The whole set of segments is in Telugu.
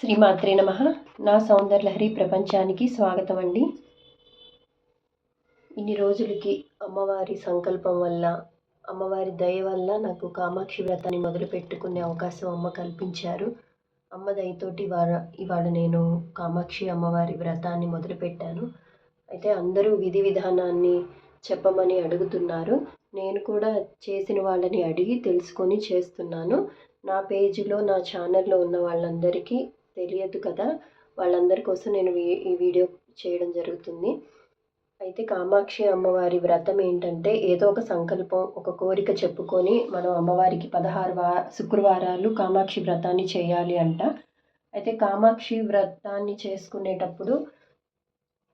శ్రీమాత్రే నమ. నా సౌందర్యలహరి ప్రపంచానికి స్వాగతం అండి. ఇన్ని రోజులకి అమ్మవారి సంకల్పం వల్ల అమ్మవారి దయ వల్ల నాకు కామాక్షి వ్రతాన్ని మొదలు పెట్టుకునే అవకాశం అమ్మ కల్పించారు. అమ్మ దయతోటి ఇవాళ ఇవాళ నేను కామాక్షి అమ్మవారి వ్రతాన్ని మొదలుపెట్టాను అయితే అందరూ విధి విధానాన్ని చెప్పమని అడుగుతున్నారు. నేను కూడా చేసిన వాళ్ళని అడిగి తెలుసుకొని చేస్తున్నాను. నా పేజీలో నా ఛానల్లో ఉన్న వాళ్ళందరికీ తెలియదు కదా. వాళ్ళందరి కోసం నేను ఈ- ఈ వీడియో చేయడం జరుగుతుంది. అయితే కామాక్షి అమ్మవారి వ్రతం ఏంటంటే ఏదో ఒక సంకల్పం ఒక కోరిక చెప్పుకొని మనం అమ్మవారికి పదహారు వా శుక్రవారాలు కామాక్షి వ్రతాన్ని చేయాలి అంట. అయితే కామాక్షి వ్రతాన్ని చేసుకునేటప్పుడు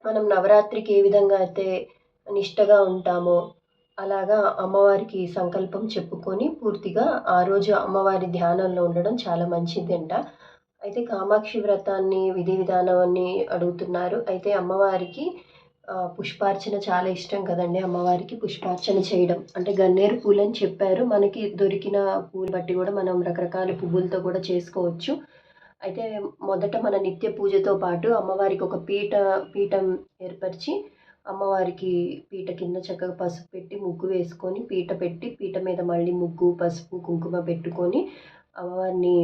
మనం నవరాత్రికి ఏ విధంగా అయితే నిష్టగా ఉంటామో అలాగా అమ్మవారికి సంకల్పం చెప్పుకొని పూర్తిగా ఆ రోజు అమ్మవారి ధ్యానంలో ఉండడం చాలా మంచిదంట. అయితే కామాక్షి వ్రతాన్ని విధి విధానాన్ని అడుగుతున్నారు. అయితే అమ్మవారికి పుష్పార్చన చాలా ఇష్టం కదండి అమ్మవారికి పుష్పార్చన చేయడం. అంటే గన్నేరు పూలు అని చెప్పారు. మనకి దొరికిన పూలు బట్టి కూడా మనం రకరకాల పువ్వులతో కూడా చేసుకోవచ్చు. అయితే మొదట మన నిత్య పూజతో పాటు అమ్మవారికి ఒక పీట పీఠం ఏర్పరిచి అమ్మవారికి పీట కింద చక్కగా పసుపు పెట్టి ముగ్గు వేసుకొని పీట పెట్టి పీట మీద మళ్ళీ ముగ్గు పసుపు కుంకుమ పెట్టుకొని అమ్మవారిని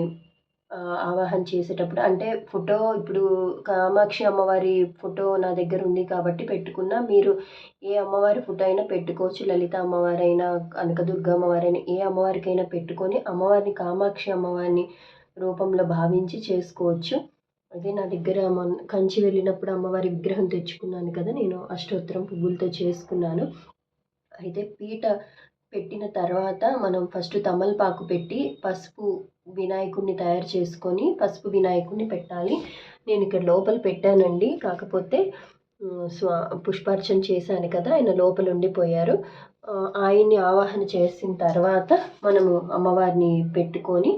ఆవాహన చేసేటప్పుడు అంటే ఫోటో ఇప్పుడు కామాక్షి అమ్మవారి ఫోటో నా దగ్గర ఉంది కాబట్టి పెట్టుకున్నా మీరు ఏ అమ్మవారి ఫోటో అయినా పెట్టుకోవచ్చు. లలిత అమ్మవారైనా కనకదుర్గ అమ్మవారైనా ఏ అమ్మవారికైనా పెట్టుకొని అమ్మవారిని కామాక్షి అమ్మవారిని రూపంలో భావించి చేసుకోవచ్చు. అదే నా దగ్గర కంచి వెళ్ళినప్పుడు అమ్మవారి విగ్రహం తెచ్చుకున్నాను కదా నేను అష్టోత్తరం పువ్వులతో చేసుకున్నాను. అయితే పీట పెట్టిన తర్వాత మనం ఫస్ట్ తమలపాకు పెట్టి పసుపు వినాయకుడిని తయారు చేసుకొని పసుపు వినాయకుడిని పెట్టాలి. నేను ఇక్కడ లోపల పెట్టానండి. కాకపోతే స్వా పుష్పార్చన చేశాను కదా ఆయన లోపల ఉండిపోయారు. ఆయన్ని ఆవాహన చేసిన తర్వాత మనము అమ్మవారిని పెట్టుకొని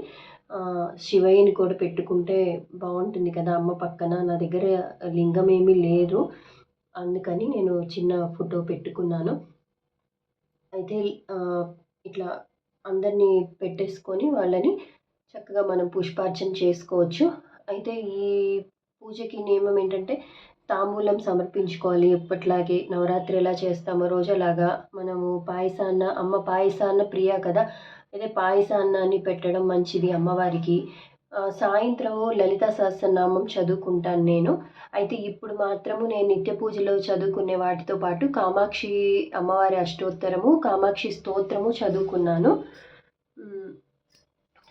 శివయ్యని కూడా పెట్టుకుంటే బాగుంటుంది కదా అమ్మ పక్కన. నా దగ్గర లింగం ఏమీ లేదు. అందుకని నేను చిన్న ఫోటో పెట్టుకున్నాను. అయితే ఇట్లా అందరినీ పెట్టేసుకొని వాళ్ళని చక్కగా మనం పుష్పార్చన చేసుకోవచ్చు. అయితే ఈ పూజకి నియమం ఏంటంటే తాంబూలం సమర్పించుకోవాలి. ఎప్పట్లాగే నవరాత్రి ఎలా చేస్తామో రోజు అలాగా మనము పాయసాన్న అమ్మ పాయసాన్న ప్రియ కదా. అయితే పాయసాన్నాన్ని పెట్టడం మంచిది అమ్మవారికి. సాయంత్రం సాయంత్రము లలిత సహస్రనామం చదువుకుంటాను నేను. అయితే ఇప్పుడు మాత్రము నేను నిత్య పూజలో చదువుకునే వాటితో పాటు కామాక్షి అమ్మవారి అష్టోత్తరము కామాక్షి స్తోత్రము చదువుకున్నాను.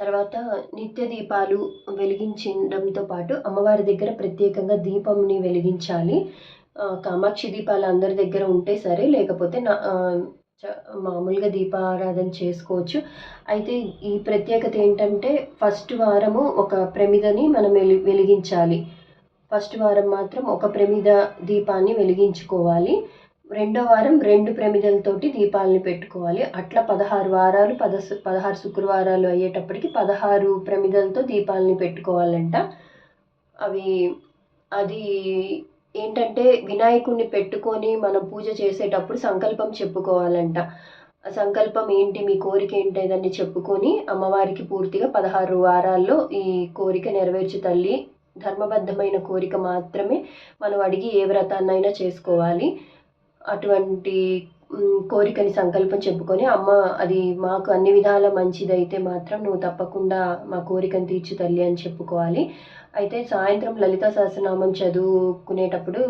తర్వాత నిత్య దీపాలు వెలిగించడంతో పాటు అమ్మవారి దగ్గర ప్రత్యేకంగా దీపంని వెలిగించాలి. కామాక్షి దీపాలు అందరి దగ్గర ఉంటే సరే లేకపోతే నా చ- మామూలుగా దీపారాధన చేసుకోవచ్చు. అయితే ఈ ప్రత్యేకత ఏంటంటే ఫస్ట్ వారము ఒక ప్రమిదని మనం వెలి వెలిగించాలి. ఫస్ట్ వారం మాత్రం ఒక ప్రమిద దీపాన్ని వెలిగించుకోవాలి. రెండో వారం రెండు ప్రమిదలతోటి దీపాలని పెట్టుకోవాలి. అట్లా పదహారు వారాలు పద పదహారు శుక్రవారాలు అయ్యేటప్పటికి పదహారు ప్రమిదలతో దీపాలని పెట్టుకోవాలంట. అవి అది ఏంటంటే వినాయకుడిని పెట్టుకొని మనం పూజ చేసేటప్పుడు సంకల్పం చెప్పుకోవాలంట. సంకల్పం ఏంటి మీ కోరిక ఏంటిదని చెప్పుకొని అమ్మవారికి పూర్తిగా పదహారు వారాల్లో ఈ కోరిక నెరవేర్చు తల్లి ధర్మబద్ధమైన కోరిక మాత్రమే మనం అడిగి ఏ వ్రతాన్నైనా చేసుకోవాలి. అటువంటి కోరికని సంకల్పం చెప్పుకొని అమ్మ అది మాకు అన్ని విధాల మంచిదైతే మాత్రం నువ్వు తప్పకుండా మా కోరికను తీర్చు తల్లి అని చెప్పుకోవాలి. అయితే సాయంత్రం లలిత సహస్రనామం చదువుకునేటప్పుడు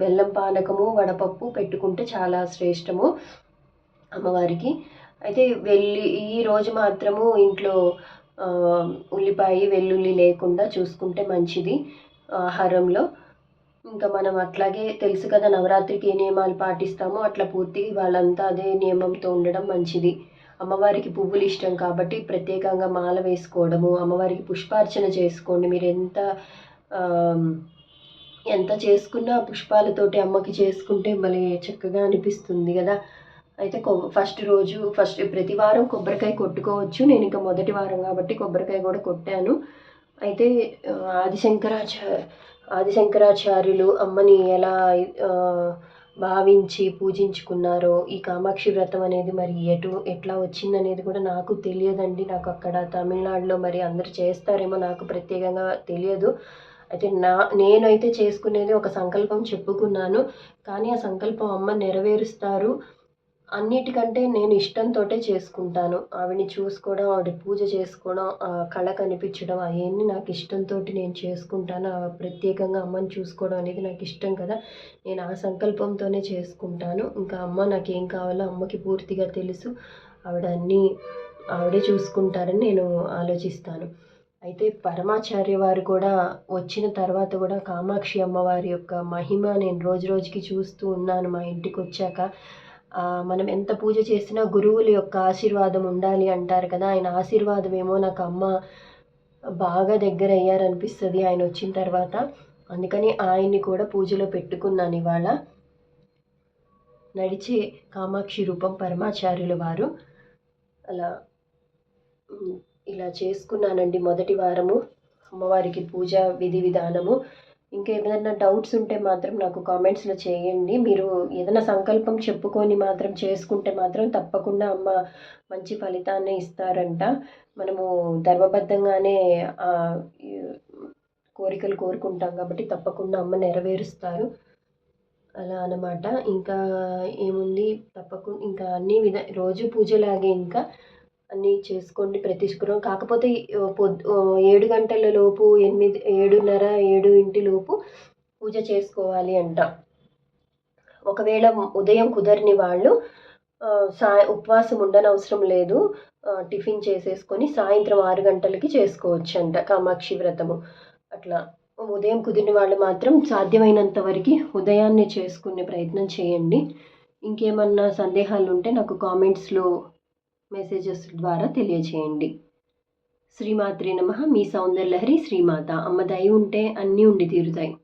బెల్లం పానకము వడపప్పు పెట్టుకుంటే చాలా శ్రేష్టము అమ్మవారికి. అయితే వెళ్ళి ఈ రోజు మాత్రము ఇంట్లో ఉల్లిపాయ వెల్లుల్లి లేకుండా చూసుకుంటే మంచిది ఆహారంలో. ఇంకా మనం అట్లాగే తెలుసు కదా నవరాత్రికి ఏ నియమాలు పాటిస్తామో అట్లా పూర్తిగా వాళ్ళంతా అదే నియమంతో ఉండడం మంచిది. అమ్మవారికి పువ్వులు ఇష్టం కాబట్టి ప్రత్యేకంగా మాల వేసుకోవడము అమ్మవారికి పుష్పార్చన చేసుకోండి. మీరు ఎంత ఎంత చేసుకున్నా పుష్పాలతోటి అమ్మకి చేసుకుంటే భలే చక్కగా అనిపిస్తుంది కదా. అయితే కొ ఫస్ట్ రోజు ఫస్ట్ ప్రతి వారం కొబ్బరికాయ కొట్టుకోవచ్చు. నేను ఇంకా మొదటి వారం కాబట్టి కొబ్బరికాయ కూడా కొట్టాను. అయితే ఆ, ఆదిశంకరాచార్య ఆదిశంకరాచార్యులు అమ్మని ఎలా భావించి పూజించుకున్నారో ఈ కామాక్షి వ్రతం అనేది మరి ఎటు ఎట్లా వచ్చిందనేది కూడా నాకు తెలియదండి. నాకు అక్కడ తమిళనాడులో మరి అందరు చేస్తారేమో నాకు ప్రత్యేకంగా తెలియదు. అయితే నా నేనైతే చేసుకునేది ఒక సంకల్పం చెప్పుకున్నాను. కానీ ఆ సంకల్పం అమ్మ నెరవేరుస్తారు. అన్నిటికంటే నేను ఇష్టంతో చేసుకుంటాను. ఆవిడని చూసుకోవడం ఆవిడ పూజ చేసుకోవడం ఆ కళ కనిపించడం అవన్నీ నాకు ఇష్టంతో నేను చేసుకుంటాను. ప్రత్యేకంగా అమ్మని చూసుకోవడం అనేది నాకు ఇష్టం కదా. నేను ఆ సంకల్పంతోనే చేసుకుంటాను. ఇంకా అమ్మ నాకు ఏం కావాలో అమ్మకి పూర్తిగా తెలుసు. ఆవిడ అన్నీ ఆవిడే చూసుకుంటారని నేను ఆలోచిస్తాను. అయితే పరమాచార్య వారు కూడా వచ్చిన తర్వాత కూడా కామాక్షి అమ్మవారి యొక్క మహిమ నేను రోజు రోజుకి చూస్తూ ఉన్నాను మా ఇంటికి వచ్చాక. మనం ఎంత పూజ చేసినా గురువుల యొక్క ఆశీర్వాదం ఉండాలి అంటారు కదా. ఆయన ఆశీర్వాదం ఏమో నాకు అమ్మ బాగా దగ్గర అయ్యారనిపిస్తుంది ఆయన వచ్చిన తర్వాత. అందుకని ఆయన్ని కూడా పూజలో పెట్టుకున్నాను ఇవాళ. నడిచే కామాక్షి రూపం పరమాచార్యుల వారు. అలా ఇలా చేసుకున్నానండి మొదటి వారము. అమ్మవారికి పూజ విధి విధానము. ఇంకా ఏదైనా డౌట్స్ ఉంటే మాత్రం నాకు కామెంట్స్లో చేయండి. మీరు ఏదైనా సంకల్పం చెప్పుకొని మాత్రం చేసుకుంటే మాత్రం తప్పకుండా అమ్మ మంచి ఫలితాన్ని ఇస్తారంట. మనము ధర్మబద్ధంగానే కోరికలు కోరుకుంటాం కాబట్టి తప్పకుండా అమ్మ నెరవేరుస్తారు. అలా అన్నమాట. ఇంకా ఏముంది? తప్పకుండా ఇంకా అన్ని విధ రోజు పూజలాగే ఇంకా అన్నీ చేసుకోండి ప్రతి శుక్రవారం కాకపోతే పొద్దు ఏడు గంటల లోపు ఎనిమిది ఏడున్నర ఏడు ఇంటి లోపు పూజ చేసుకోవాలి అంట. ఒకవేళ ఉదయం కుదరని వాళ్ళు సా ఉపవాసం ఉండనవసరం లేదు. టిఫిన్ చేసేసుకొని సాయంత్రం ఆరు గంటలకి చేసుకోవచ్చు అంట కామాక్షి వ్రతము. అట్లా ఉదయం కుదిరిన వాళ్ళు మాత్రం సాధ్యమైనంత వరకు ఉదయాన్నే చేసుకునే ప్రయత్నం చేయండి. ఇంకేమన్నా సందేహాలు ఉంటే నాకు కామెంట్స్లో మెసేజెస్ ద్వారా తెలియచేయండి. శ్రీమాత్రి నమ. మీ సౌందర్యలహరి శ్రీమాత. అమ్మ దయ ఉంటే అన్నీ ఉండి తీరుతాయి.